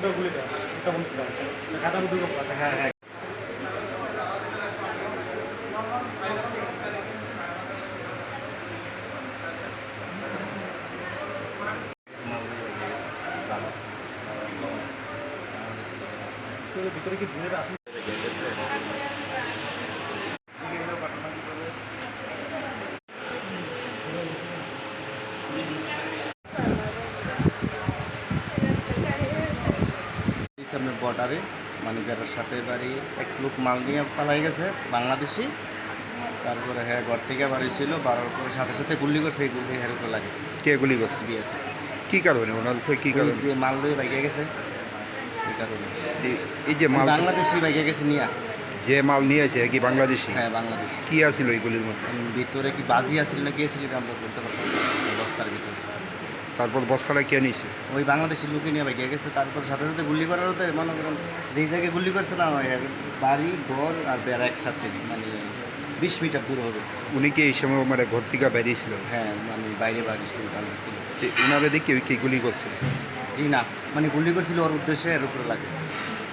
ওটা গুলি দাও ওটা বন্ধ দাও খাতা বুদ্ধি আছে হ্যাঁ হ্যাঁ। ভিতরে কি ভুলের আছে সামনে বর্ডারে মানিকারের সাথে বাড়ি এক লোক মাল নিয়ে পালাই গেছে বাংলাদেশি। তারপরে হ্যাঁ ঘর থেকে বাড়ি ছিল বাড়ার পরে সাথে সাথে গুলি করছে এই গুলি হের লাগে। কে গুলি করছে? দিয়েছে কি কারণে? ওনার উপরে কি কারণে? যে মাল লয়ে বাইকে গেছে এই কারণে। এই- এই যে মাল বাংলাদেশি বাইকে গেছে নিয়া। যে মাল নিয়েছে কি বাংলাদেশি? হ্যাঁ বাংলাদেশ। কি আছিল এইগুলির মধ্যে? ভিতরে কি বাজি আছিল না কি ছিল এটা আমরা বলতে এই বস্তার ভিতরে। তারপর বস্তাটা কে নিছে? ওই বাংলাদেশি লোকে নিয়ে বাইকে গেছে। তারপর সাথে সাথে গুলি করার তো মনে করেন যেই জায়গায় গুলি করছে না বাড়ি ঘর আর বেড়া একসাথে মানে বিশ মিটার দূর হবে। উনি কি এই সময় মানে ঘর থেকে বেরিয়েছিল? হ্যাঁ মানে বাইরে বাড়ি ছিল ছিল যে ওনাদের দিকে কি গুলি করছে? জি না মানে গুলি করছিল ওর উদ্দেশ্যে এর উপরে লাগে।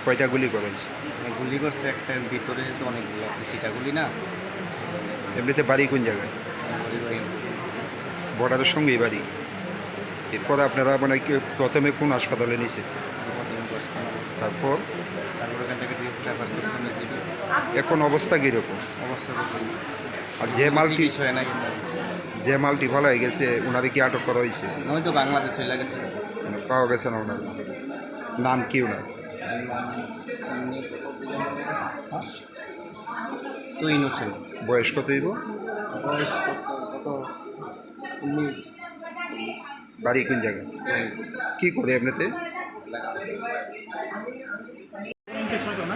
কয়টা গুলি করেছে মানে গুলি করছে একটা ভিতরে তো অনেকগুলো আছে সিটা গুলি না। এমনিতে বাড়ি কোন জায়গায়? ওই- ওই- বর্ডারের সঙ্গেই বাড়ি। এরপরে আপনারা মানে প্রথমে কোন হাসপাতালে মারা। তারপর? এখন অবস্থা কীরকম? আর যে মালটি যে মালটি ভালো হয়ে গেছে, ওনাদের কি আটক করা হয়েছে? চলে গেছে মানে পাওয়া গেছে না ওনার নাম কি ওনার? তো ইনোসেন্ট বয়স কত বয়স কত? উনিশ। বাড়ি কোন জায়গায়? কি করে এমনিতে ইনফেকশন তো না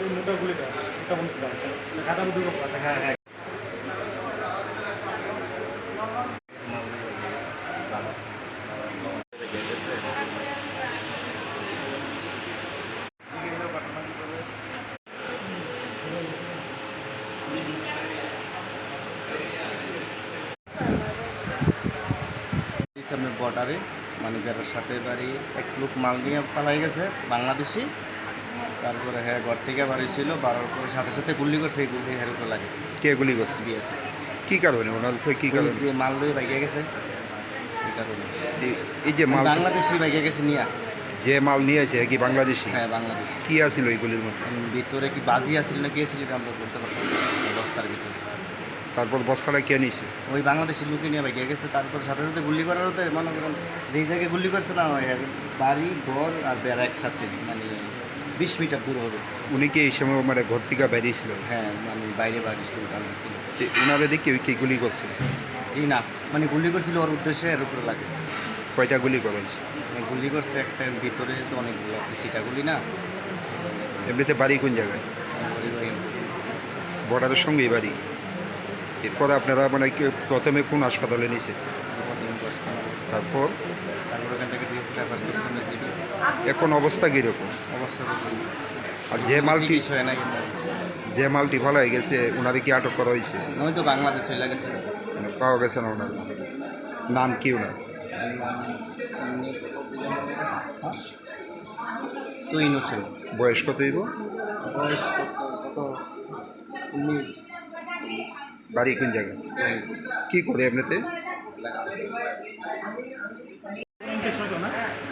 ওই মোটা গুলি দাও। দাও। হ্যাঁ হ্যাঁ। সামনে বর্ডারে মানিকারের সাথে বাড়ি এক লোক মাল নিয়ে পালাই গেছে বাংলাদেশি। তারপরে হ্যাঁ ঘর থেকে বাড়ি ছিল বাড়ার পরে সাথে সাথে গুলি করছে এই গুলি হের উপরে লাগে। কে গুলি করছে? দিয়েছে কি কারণে? ওনার উপরে কি কারণে? যে মাল লয়ে বাইকে গেছে এই কারণে। এই- যে মাল বাংলাদেশি বাইকে গেছে নিয়া। যে মাল নিয়েছে কি বাংলাদেশি? হ্যাঁ বাংলাদেশ। কি আছিল এইগুলির মধ্যে? ভিতরে কি বাজি আছিল না কি ছিল এটা আমরা বলতে এই বস্তার ভিতরে। তারপর বস্তাটা কে নিছে? ওই বাংলাদেশি লোকে নিয়ে বাইকে গেছে তারপর সাথে সাথে গুলি করার তো মনে করেন যেই জায়গায় গুলি করছে না বাড়ি ঘর আর বেড়া একসাথে মানে বিশ মিটার দূর হবে। উনি কি এই সময় মানে ঘর থেকে বেরিয়েছিল হ্যাঁ মানে বাইরে বাড়ি ছিল ভালো ছিল যে ওনাদের দিকে কি গুলি করছে? জি না মানে গুলি করছিল ওর উদ্দেশ্যে এর উপরে লাগে। কয়টা গুলি করেছে মানে গুলি করছে একটা ভিতরে তো অনেকগুলো আছে সিটা গুলি না। এমনিতে বাড়ি কোন জায়গায়? ওই- ওই- বর্ডারের সঙ্গেই বাড়ি। এরপরে আপনারা মানে প্রথমে কোন হাসপাতালে নিছে। তারপর? এখন অবস্থা কীরকম? অবস্থা আর যে মালটি যে মালটি ভালো হয়ে গেছে ওনাদের কি আটক করা হয়েছে? বাংলাদেশ চলে গেছে মানে পাওয়া গেছে না ওনার? নাম কি ওনার? তো ইনোসেন্ট। বয়স কত হইব? বয়স কত উনিশ। বাড়ি কোন জায়গা কি করে এমনিতে?